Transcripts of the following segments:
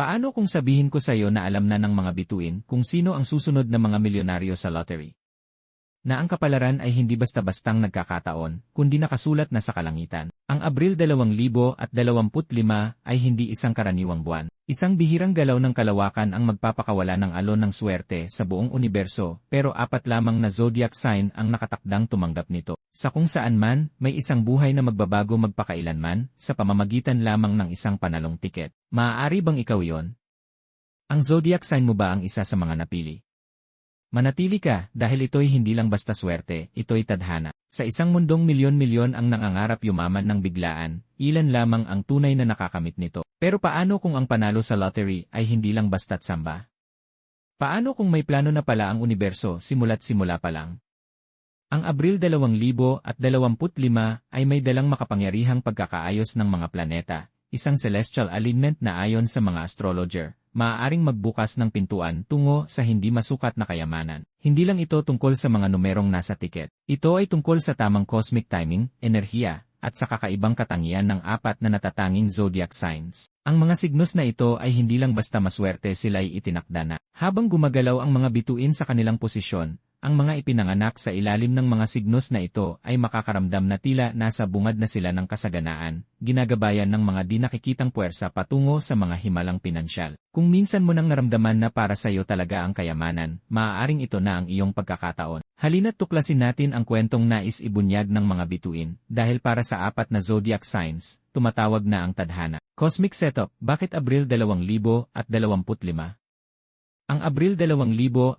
Paano kung sabihin ko sa iyo na alam na ng mga bituin kung sino ang susunod na mga milyonaryo sa lottery? Na ang kapalaran ay hindi basta-bastang nagkakataon, kundi nakasulat na sa kalangitan. Ang Abril 2025 ay hindi isang karaniwang buwan. Isang bihirang galaw ng kalawakan ang magpapakawala ng alon ng swerte sa buong universo, pero apat lamang na zodiac sign ang nakatakdang tumanggap nito. Sa kung saan man, may isang buhay na magbabago magpakailanman, sa pamamagitan lamang ng isang panalong tiket. Maaari bang ikaw yon? Ang zodiac sign mo ba ang isa sa mga napili? Manatili ka, dahil ito'y hindi lang basta swerte, ito'y tadhana. Sa isang mundong milyon-milyon ang nangangarap yumaman ng biglaan, ilan lamang ang tunay na nakakamit nito. Pero paano kung ang panalo sa lottery ay hindi lang basta't samba? Paano kung may plano na pala ang universo simula't simula pa lang? Ang Abril 2025 ay may dalang makapangyarihang pagkakaayos ng mga planeta, isang celestial alignment na ayon sa mga astrologer, maaaring magbukas ng pintuan tungo sa hindi masukat na kayamanan. Hindi lang ito tungkol sa mga numerong nasa tiket. Ito ay tungkol sa tamang cosmic timing, enerhiya, at sa kakaibang katangian ng apat na natatanging zodiac signs. Ang mga signos na ito ay hindi lang basta maswerte sila ay itinakda na. Habang gumagalaw ang mga bituin sa kanilang posisyon, ang mga ipinanganak sa ilalim ng mga signos na ito ay makakaramdam na tila nasa bungad na sila ng kasaganaan, ginagabayan ng mga di nakikitang puwersa patungo sa mga himalang pinansyal. Kung minsan mo nang naramdaman na para sa iyo talaga ang kayamanan, maaaring ito na ang iyong pagkakataon. Halina't tuklasin natin ang kwentong nais ibunyag ng mga bituin, dahil para sa apat na zodiac signs, tumatawag na ang tadhana. Cosmic Setup, bakit Abril 2025? Ang Abril 2025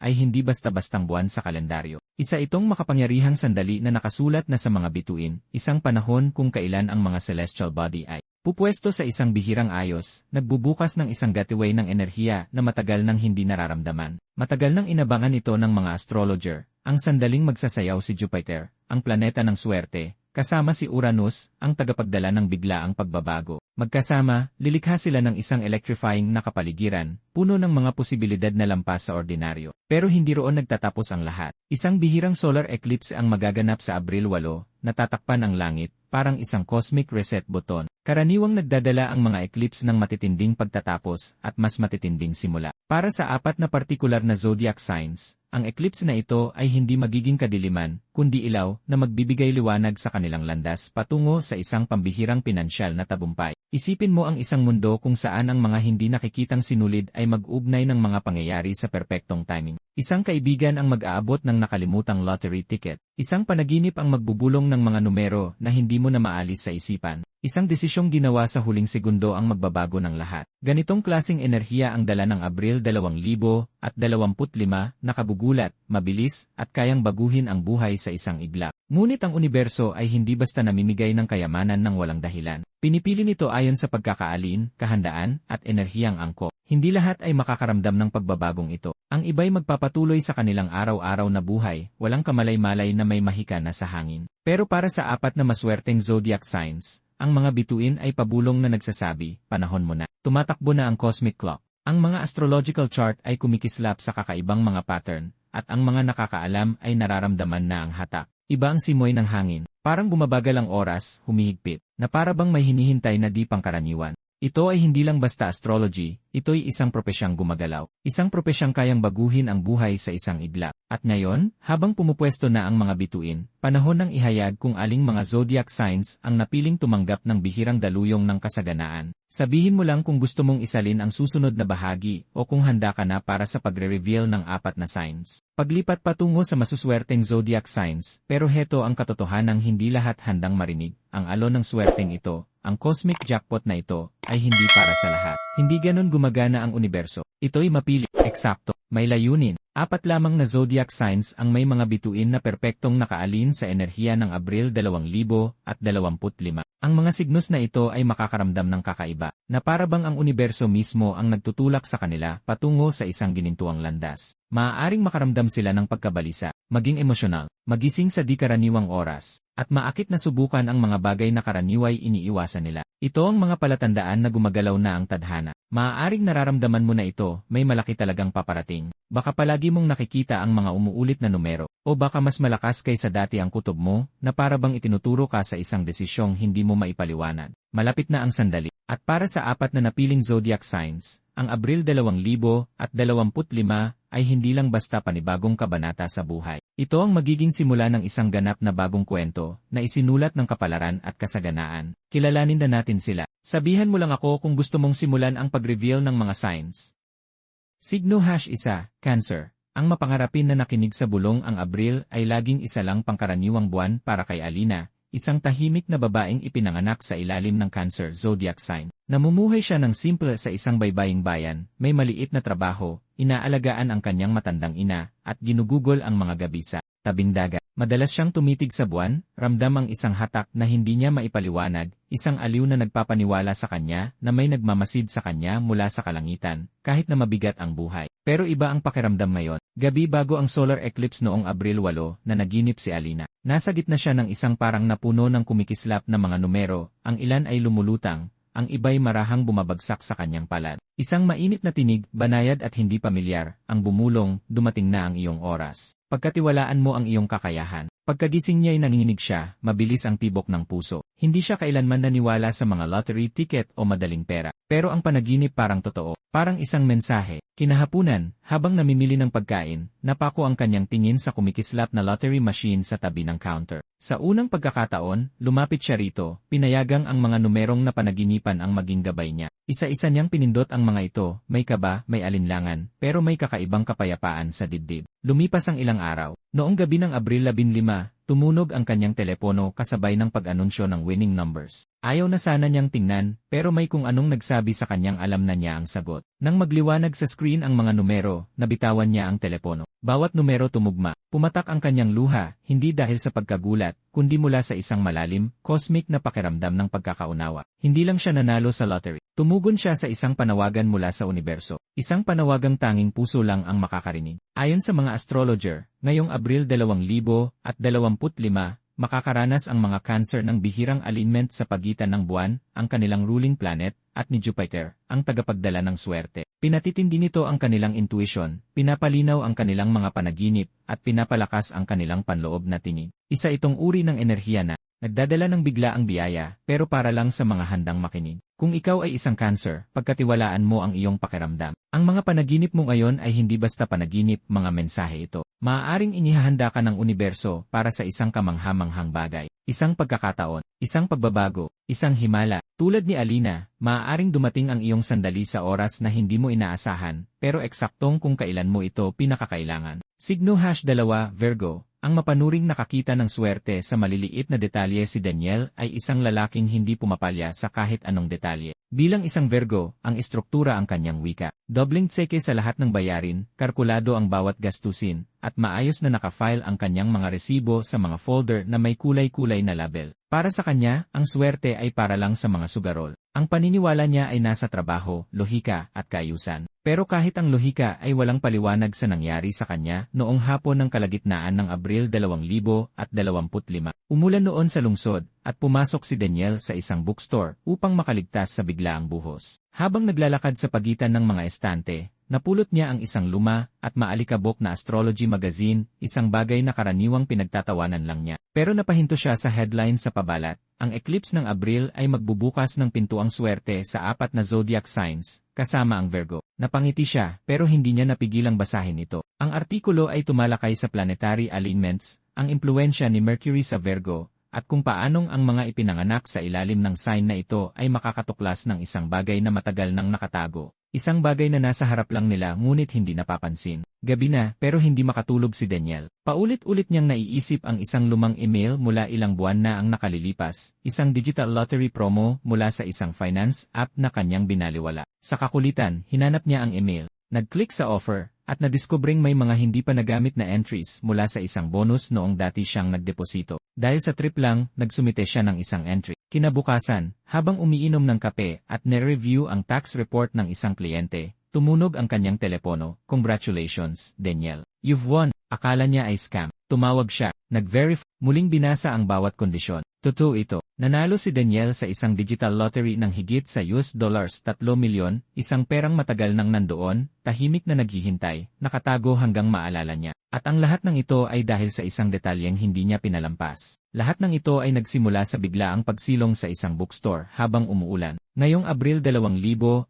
ay hindi basta-bastang buwan sa kalendaryo. Isa itong makapangyarihang sandali na nakasulat na sa mga bituin, isang panahon kung kailan ang mga celestial body ay pupwesto sa isang bihirang ayos, nagbubukas ng isang gateway ng enerhiya na matagal nang hindi nararamdaman. Matagal nang inabangan ito ng mga astrologer, ang sandaling magsasayaw si Jupiter, ang planeta ng swerte, kasama si Uranus, ang tagapagdala ng biglaang pagbabago. Magkasama, lilikha sila ng isang electrifying na kapaligiran, puno ng mga posibilidad na lampas sa ordinaryo. Pero hindi roon nagtatapos ang lahat. Isang bihirang solar eclipse ang magaganap sa Abril 8, natatakpan ang langit, parang isang cosmic reset button. Karaniwang nagdadala ang mga eclipse ng matitinding pagtatapos at mas matitinding simula. Para sa apat na partikular na zodiac signs, ang eclipse na ito ay hindi magiging kadiliman, kundi ilaw na magbibigay liwanag sa kanilang landas patungo sa isang pambihirang pinansyal na tabumpay. Isipin mo ang isang mundo kung saan ang mga hindi nakikitang sinulid ay mag-ugnay ng mga pangyayari sa perpektong timing. Isang kaibigan ang mag-aabot ng nakalimutang lottery ticket. Isang panaginip ang magbubulong ng mga numero na hindi mo na maalis sa isipan. Isang desisyong ginawa sa huling segundo ang magbabago ng lahat. Ganitong klasing enerhiya ang dala ng Abril 2025 na kabugulat, mabilis, at kayang baguhin ang buhay sa isang iglap. Ngunit ang universo ay hindi basta namimigay ng kayamanan ng walang dahilan. Pinipili nito ayon sa pagkakaalin, kahandaan, at enerhiyang angkop. Hindi lahat ay makakaramdam ng pagbabagong ito. Ang iba'y magpapatuloy sa kanilang araw-araw na buhay, walang kamalay-malay na may mahika na sa hangin. Pero para sa apat na maswerteng zodiac signs, ang mga bituin ay pabulong na nagsasabi, panahon mo na. Tumatakbo na ang cosmic clock. Ang mga astrological chart ay kumikislap sa kakaibang mga pattern, at ang mga nakakaalam ay nararamdaman na ang hatak. Iba ang simoy ng hangin, parang bumabagal ang oras, humihigpit, na para bang may hinihintay na di pangkaraniwan. Ito ay hindi lang basta astrology, ito'y isang propesyang gumagalaw. Isang propesyang kayang baguhin ang buhay sa isang iglap. At ngayon, habang pumupwesto na ang mga bituin, panahon ng ihayag kung aling mga zodiac signs ang napiling tumanggap ng bihirang daluyong ng kasaganaan. Sabihin mo lang kung gusto mong isalin ang susunod na bahagi o kung handa ka na para sa pagre-reveal ng apat na signs. Paglipat patungo sa masuswerteng zodiac signs, pero heto ang katotohanang hindi lahat handang marinig. Ang alon ng swerteng ito, ang cosmic jackpot na ito, ay hindi para sa lahat. Hindi ganon gumagana ang universo. Ito'y mapili, eksakto, may layunin. Apat lamang na zodiac signs ang may mga bituin na perpektong nakaalin sa enerhiya ng Abril 2025. Ang mga signos na ito ay makakaramdam ng kakaiba, na para bang ang universo mismo ang nagtutulak sa kanila patungo sa isang ginintuang landas. Maaaring makaramdam sila ng pagkabalisa, maging emosyonal, magising sa di karaniwang oras, at maakit na subukan ang mga bagay na karaniway iniiwasan nila. Ito ang mga palatandaan na gumagalaw na ang tadhana. Maaaring nararamdaman mo na ito, may malaki talagang paparating. Baka palagi mong nakikita ang mga umuulit na numero, o baka mas malakas kaysa dati ang kutob mo, na para bang itinuturo ka sa isang desisyong hindi mo maipaliwanag. Malapit na ang sandali. At para sa apat na napiling zodiac signs, ang Abril 2025 ay hindi lang basta panibagong kabanata sa buhay. Ito ang magiging simula ng isang ganap na bagong kwento na isinulat ng kapalaran at kasaganaan. Kilalanin na natin sila. Sabihan mo lang ako kung gusto mong simulan ang pag-reveal ng mga signs. Signo hash isa, Cancer. Ang mapangarapin na nakinig sa bulong ang Abril ay laging isa lang pangkaraniwang buwan para kay Alina, isang tahimik na babaeng ipinanganak sa ilalim ng Cancer zodiac sign. Namumuhay siya ng simple sa isang baybaying bayan, may maliit na trabaho, inaalagaan ang kanyang matandang ina, at ginugugol ang mga gabi sa tabing dagat. Madalas siyang tumitig sa buwan, ramdam ang isang hatak na hindi niya maipaliwanag, isang aliw na nagpapaniwala sa kanya na may nagmamasid sa kanya mula sa kalangitan, kahit na mabigat ang buhay. Pero iba ang pakiramdam ngayon. Gabi bago ang solar eclipse noong Abril 8 na naginip si Alina. Nasa gitna siya ng isang parang napuno ng kumikislap na mga numero, ang ilan ay lumulutang, ang iba'y marahang bumabagsak sa kanyang palad. Isang mainit na tinig, banayad at hindi pamilyar, ang bumulong, dumating na ang iyong oras. Pagkatiwalaan mo ang iyong kakayahan. Pagkagising niya ay nanginginig siya, mabilis ang tibok ng puso. Hindi siya kailanman naniwala sa mga lottery ticket o madaling pera. Pero ang panaginip parang totoo, parang isang mensahe. Kinahapunan, habang namimili ng pagkain, napako ang kanyang tingin sa kumikislap na lottery machine sa tabi ng counter. Sa unang pagkakataon, lumapit siya rito, pinayagang ang mga numerong na panaginipan ang maging gabay niya. Isa-isa niyang pinindot ang mga ito, may kaba, may alinlangan, pero may kakaibang kapayapaan sa dibdib. Lumipas ang ilang araw. Noong gabi ng Abril 15, Tumunog ang kanyang telepono kasabay ng pag-anunsyo ng winning numbers. Ayaw na sana niyang tingnan, pero may kung anong nagsabi sa kanyang alam na niya ang sagot. Nang magliwanag sa screen ang mga numero, nabitawan niya ang telepono. Bawat numero tumugma. Pumatak ang kanyang luha, hindi dahil sa pagkagulat, kundi mula sa isang malalim, cosmic na pakiramdam ng pagkakaunawa. Hindi lang siya nanalo sa lottery. Tumugon siya sa isang panawagan mula sa universo. Isang panawagang tanging puso lang ang makakarinig. Ayon sa mga astrologer, ngayong 2025, makakaranas ang mga cancer ng bihirang alignment sa pagitan ng buwan, ang kanilang ruling planet, at ni Jupiter, ang tagapagdala ng swerte. Pinatitindi nito ang kanilang intuition, pinapalinaw ang kanilang mga panaginip, at pinapalakas ang kanilang panloob na tinig. Isa itong uri ng enerhiya na, nagdadala ng bigla ang biyaya, pero para lang sa mga handang makinig. Kung ikaw ay isang cancer, pagkatiwalaan mo ang iyong pakiramdam. Ang mga panaginip mo ngayon ay hindi basta panaginip, mga mensahe ito. Maaaring inihahanda ka ng universo para sa isang kamanghamanghang bagay, isang pagkakataon, isang pagbabago, isang himala. Tulad ni Alina, maaaring dumating ang iyong sandali sa oras na hindi mo inaasahan, pero eksaktong kung kailan mo ito pinakakailangan. Signo hash 2, Virgo, ang mapanuring nakakita ng swerte sa maliliit na detalye si Daniel ay isang lalaking hindi pumapalya sa kahit anong detalye. Bilang isang Virgo, ang istruktura ang kanyang wika. Dobling tseke sa lahat ng bayarin, kalkulado ang bawat gastusin, at maayos na nakafile ang kanyang mga resibo sa mga folder na may kulay-kulay na label. Para sa kanya, ang swerte ay para lang sa mga sugarol. Ang paniniwala niya ay nasa trabaho, lohika, at kaayusan. Pero kahit ang lohika ay walang paliwanag sa nangyari sa kanya noong hapon ng kalagitnaan ng Abril 2025, umulan noon sa lungsod at pumasok si Daniel sa isang bookstore upang makaligtas sa biglaang buhos. Habang naglalakad sa pagitan ng mga estante, napulot niya ang isang luma at maalikabok na astrology magazine, isang bagay na karaniwang pinagtatawanan lang niya. Pero napahinto siya sa headline sa pabalat, ang eclipse ng Abril ay magbubukas ng pintuang swerte sa apat na zodiac signs, kasama ang Virgo. Napangiti siya, pero hindi niya napigilang basahin ito. Ang artikulo ay tumalakay sa planetary alignments, ang impluensya ni Mercury sa Virgo, at kung paanong ang mga ipinanganak sa ilalim ng sign na ito ay makakatuklas ng isang bagay na matagal nang nakatago. Isang bagay na nasa harap lang nila ngunit hindi napapansin. Gabi na pero hindi makatulog si Daniel. Paulit-ulit niyang naiisip ang isang lumang email mula ilang buwan na ang nakalilipas, isang digital lottery promo mula sa isang finance app na kanyang binaliwala. Sa kakulitan, hinanap niya ang email. Nag-click sa offer, at nadiskubring may mga hindi pa nagamit na entries mula sa isang bonus noong dati siyang nagdeposito. Dahil sa trip lang, nagsumite siya ng isang entry. Kinabukasan, habang umiinom ng kape at nire-review ang tax report ng isang kliyente, tumunog ang kanyang telepono. Congratulations, Daniel. You've won. Akala niya ay scam. Tumawag siya, nag-verify, muling binasa ang bawat kondisyon. Totoo ito. Nanalo si Daniel sa isang digital lottery ng higit sa US dollars 3 milyon, isang perang matagal nang nandoon, tahimik na naghihintay, nakatago hanggang maalala niya. At ang lahat ng ito ay dahil sa isang detalyeng hindi niya pinalampas. Lahat ng ito ay nagsimula sa biglaang pagsilong sa isang bookstore habang umuulan. Ngayong Abril 2025,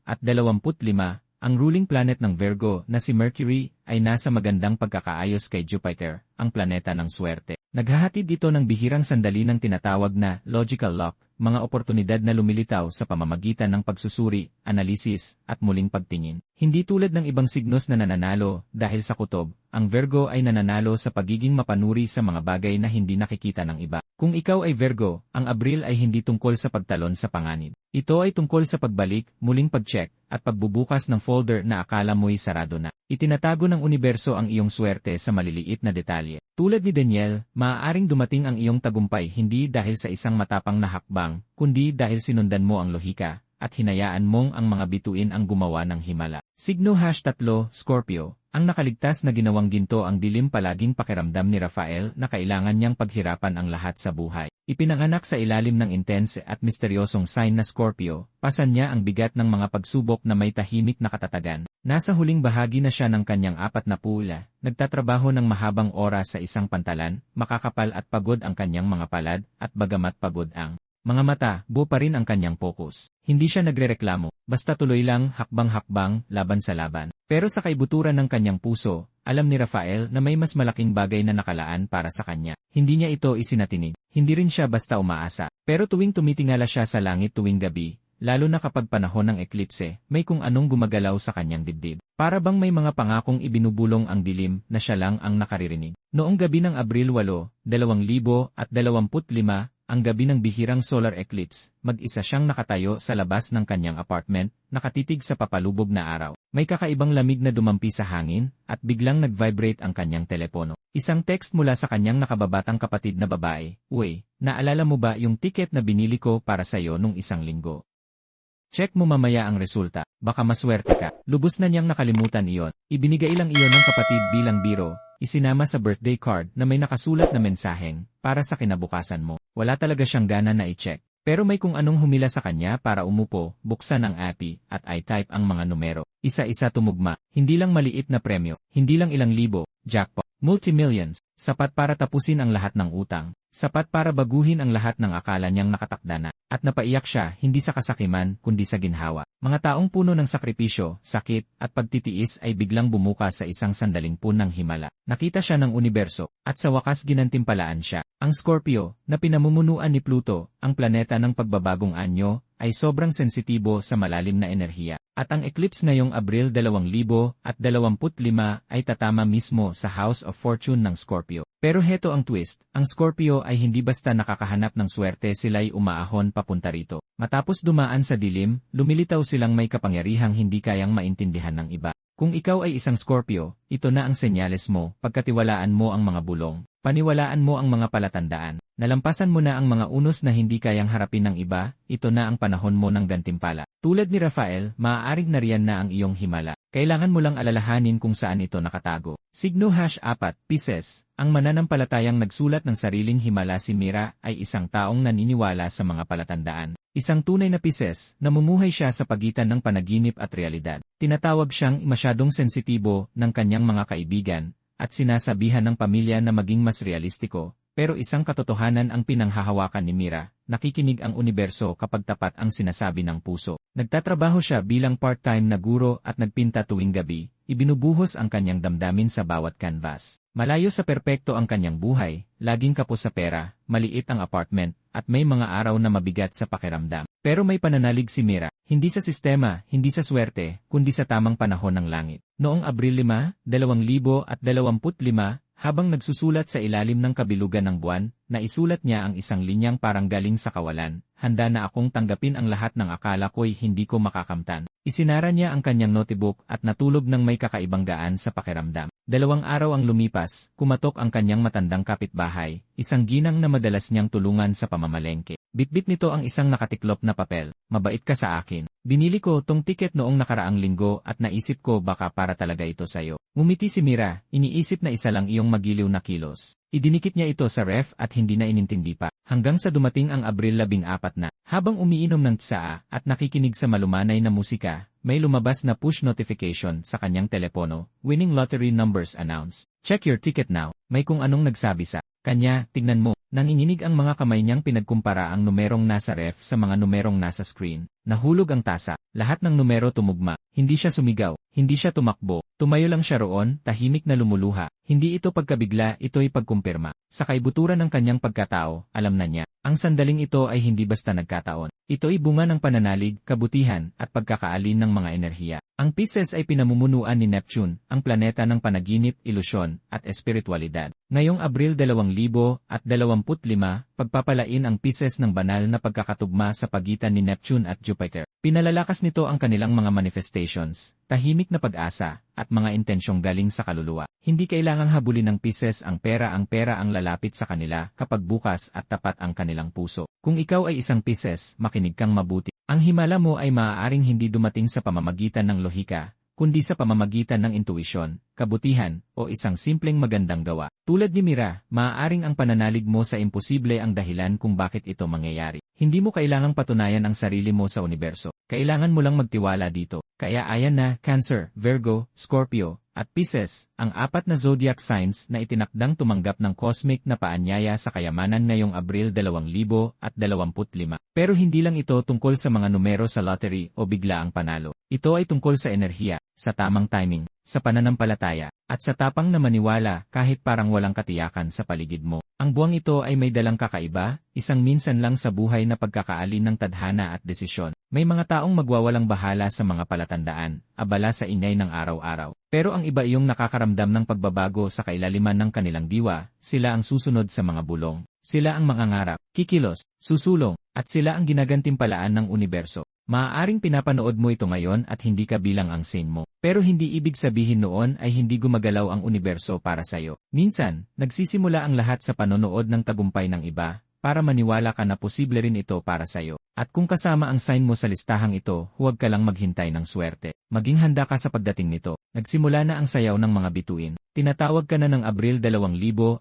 ang ruling planet ng Virgo na si Mercury ay nasa magandang pagkakaayos kay Jupiter, ang planeta ng swerte. Naghahatid dito ng bihirang sandali ng tinatawag na logical lock, mga oportunidad na lumilitaw sa pamamagitan ng pagsusuri, analisis, at muling pagtingin. Hindi tulad ng ibang signos na nananalo dahil sa kutob, ang Virgo ay nananalo sa pagiging mapanuri sa mga bagay na hindi nakikita ng iba. Kung ikaw ay Virgo, ang Abril ay hindi tungkol sa pagtalon sa panganib. Ito ay tungkol sa pagbalik, muling pag-check, at pagbubukas ng folder na akala mo'y sarado na. Itinatago ng universo ang iyong swerte sa maliliit na detalye. Tulad ni Daniel, maaaring dumating ang iyong tagumpay hindi dahil sa isang matapang na hakbang, kundi dahil sinundan mo ang lohika, at hinayaan mong ang mga bituin ang gumawa ng himala. Signo hash tatlo, Scorpio, ang nakaligtas na ginawang ginto ang dilim palaging pakiramdam ni Rafael na kailangan niyang paghirapan ang lahat sa buhay. Ipinanganak sa ilalim ng intense at misteryosong sign na Scorpio, pasan niya ang bigat ng mga pagsubok na may tahimik na katatagan. Nasa huling bahagi na siya ng kanyang apat na pula, nagtatrabaho ng mahabang oras sa isang pantalan, makakapal at pagod ang kanyang mga palad, at bagamat pagod ang mga mata, buo pa rin ang kanyang focus. Hindi siya nagrereklamo, basta tuloy lang hakbang-hakbang, laban sa laban. Pero sa kaibuturan ng kanyang puso, alam ni Rafael na may mas malaking bagay na nakalaan para sa kanya. Hindi niya ito isinatinig. Hindi rin siya basta umaasa. Pero tuwing tumitingala siya sa langit tuwing gabi, lalo na kapag panahon ng eklipse, may kung anong gumagalaw sa kanyang dibdib. Para bang may mga pangakong ibinubulong ang dilim na siya lang ang nakaririnig. Noong gabi ng Abril 8, 2025, ang gabi ng bihirang solar eclipse, mag-isa siyang nakatayo sa labas ng kanyang apartment, nakatitig sa papalubog na araw. May kakaibang lamig na dumampi sa hangin, at biglang nag-vibrate ang kanyang telepono. Isang text mula sa kanyang nakababatang kapatid na babae, Uy, naalala mo ba yung ticket na binili ko para sa'yo nung isang linggo? Check mo mamaya ang resulta, baka maswerte ka. Lubos na niyang nakalimutan iyon. Ibinigay lang iyon ng kapatid bilang biro, isinama sa birthday card na may nakasulat na mensaheng, para sa kinabukasan mo. Wala talaga siyang gana na i-check. Pero may kung anong humila sa kanya para umupo, buksan ang API, at i-type ang mga numero. Isa-isa tumugma, hindi lang maliit na premyo, hindi lang ilang libo, jackpot, multi-millions, sapat para tapusin ang lahat ng utang, sapat para baguhin ang lahat ng akala niyang nakatakda na, at napaiyak siya hindi sa kasakiman kundi sa ginhawa. Mga taong puno ng sakripisyo, sakit, at pagtitiis ay biglang bumuka sa isang sandaling punang himala. Nakita siya ng universo, at sa wakas ginantimpalaan siya. Ang Scorpio, na pinamumunuan ni Pluto, ang planeta ng pagbabagong anyo, ay sobrang sensitibo sa malalim na enerhiya. At ang eclipse ngayong Abril 2025 ay tatama mismo sa House of Fortune ng Scorpio. Pero heto ang twist, ang Scorpio ay hindi basta nakakahanap ng swerte sila'y umaahon papunta rito. Matapos dumaan sa dilim, lumilitaw silang may kapangyarihang hindi kayang maintindihan ng iba. Kung ikaw ay isang Scorpio, ito na ang senyales mo, pagkatiwalaan mo ang mga bulong, paniwalaan mo ang mga palatandaan, nalampasan mo na ang mga unos na hindi kayang harapin ng iba, ito na ang panahon mo ng gantimpala. Tulad ni Rafael, maaaring nariyan na ang iyong himala. Kailangan mo lang alalahanin kung saan ito nakatago. Signo hash 4, Pisces, ang mananampalatayang nagsulat ng sariling himala si Mira ay isang taong naniniwala sa mga palatandaan. Isang tunay na Pisces, namumuhay siya sa pagitan ng panaginip at realidad. Tinatawag siyang masyadong sensitibo ng kanyang mga kaibigan, at sinasabihan ng pamilya na maging mas realistiko, pero isang katotohanan ang pinanghahawakan ni Mira, nakikinig ang universo kapag tapat ang sinasabi ng puso. Nagtatrabaho siya bilang part-time na guro at nagpinta tuwing gabi, ibinubuhos ang kanyang damdamin sa bawat canvas. Malayo sa perpekto ang kanyang buhay, laging kapos sa pera, maliit ang apartment, at may mga araw na mabigat sa pakiramdam. Pero may pananalig si Mira, hindi sa sistema, hindi sa swerte, kundi sa tamang panahon ng langit. Noong Abril 5, 2025, habang nagsusulat sa ilalim ng kabilugan ng buwan, naisulat niya ang isang linyang parang galing sa kawalan, handa na akong tanggapin ang lahat ng akala ko'y hindi ko makakamtan. Isinara niya ang kanyang notebook at natulog ng may kakaibang gaan sa pakiramdam. Dalawang araw ang lumipas, kumatok ang kanyang matandang kapitbahay, isang ginang na madalas niyang tulungan sa pamamalengke. Bitbit nito ang isang nakatiklop na papel, mabait ka sa akin. Binili ko tong tiket noong nakaraang linggo at naisip ko baka para talaga ito sayo. Ngumiti si Mira, iniisip na isa lang iyong magiliw na kilos. Idinikit niya ito sa ref at hindi na inintindi pa, hanggang sa dumating ang Abril 14 na. Habang umiinom ng tsaa at nakikinig sa malumanay na musika, may lumabas na push notification sa kanyang telepono, winning lottery numbers announced. Check your ticket now, may kung anong nagsabi sa Kanya, tignan mo, nanginginig ang mga kamay niyang pinagkumpara ang numerong nasa ref sa mga numerong nasa screen. Nahulog ang tasa, lahat ng numero tumugma, hindi siya sumigaw, hindi siya tumakbo, tumayo lang siya roon, tahimik na lumuluha. Hindi ito pagkabigla, ito'y pagkumpirma. Sa kaibuturan ng kanyang pagkatao, alam na niya, ang sandaling ito ay hindi basta nagkataon. Ito'y bunga ng pananalig, kabutihan, at pagkakaalin ng mga enerhiya. Ang Pisces ay pinamumunuan ni Neptune, ang planeta ng panaginip, ilusyon, at espiritualidad. Ngayong Abril 2025, pagpapalain ang Pisces ng banal na pagkakatugma sa pagitan ni Neptune at Jupiter. Pinalalakas nito ang kanilang mga manifestations, tahimik na pag-asa, at mga intensyong galing sa kaluluwa. Hindi kailangang habulin ng Pisces ang pera ang pera ang lalapit sa kanila kapag bukas at tapat ang kanilang puso. Kung ikaw ay isang Pisces, makinig kang mabuti. Ang himala mo ay maaaring hindi dumating sa pamamagitan ng lohika, kundi sa pamamagitan ng intuisyon, kabutihan, o isang simpleng magandang gawa. Tulad ni Mira, maaaring ang pananalig mo sa imposible ang dahilan kung bakit ito mangyayari. Hindi mo kailangang patunayan ang sarili mo sa universo. Kailangan mo lang magtiwala dito. Kaya ayan na, Cancer, Virgo, Scorpio, at Pisces, ang apat na zodiac signs na itinakdang tumanggap ng cosmic na paanyaya sa kayamanan ngayong Abril 2025. Pero hindi lang ito tungkol sa mga numero sa lottery o bigla ang panalo. Ito ay tungkol sa enerhiya, sa tamang timing, sa pananampalataya, at sa tapang na maniwala kahit parang walang katiyakan sa paligid mo. Ang buwang ito ay may dalang kakaiba, isang minsan lang sa buhay na pagkakaalin ng tadhana at desisyon. May mga taong magwawalang bahala sa mga palatandaan, abala sa ingay ng araw-araw. Pero ang iba iyong nakakaramdam ng pagbabago sa kailaliman ng kanilang diwa, sila ang susunod sa mga bulong. Sila ang mangangarap, kikilos, susulong, at sila ang ginagantimpalaan ng universo. Maaaring pinapanood mo ito ngayon at hindi ka bilang ang sane mo. Pero hindi ibig sabihin noon ay hindi gumagalaw ang universo para sa'yo. Minsan, nagsisimula ang lahat sa panonood ng tagumpay ng iba, para maniwala ka na posible rin ito para sa'yo. At kung kasama ang sign mo sa listahang ito, huwag ka lang maghintay ng swerte. Maging handa ka sa pagdating nito. Nagsimula na ang sayaw ng mga bituin. Tinatawag ka na ng Abril 2025.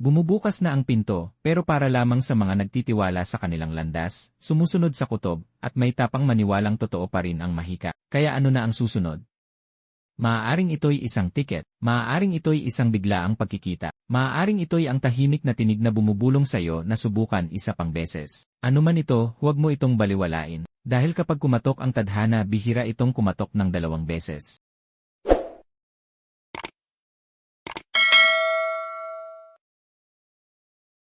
Bumubukas na ang pinto, pero para lamang sa mga nagtitiwala sa kanilang landas, sumusunod sa kutob, at may tapang maniwalang totoo pa rin ang mahika. Kaya ano na ang susunod? Maaaring ito'y isang tiket, maaaring ito'y isang biglaang pagkikita, maaaring ito'y ang tahimik na tinig na bumubulong sa'yo na subukan isa pang beses. Ano man ito, huwag mo itong baliwalain. Dahil kapag kumatok ang tadhana bihira itong kumatok ng dalawang beses.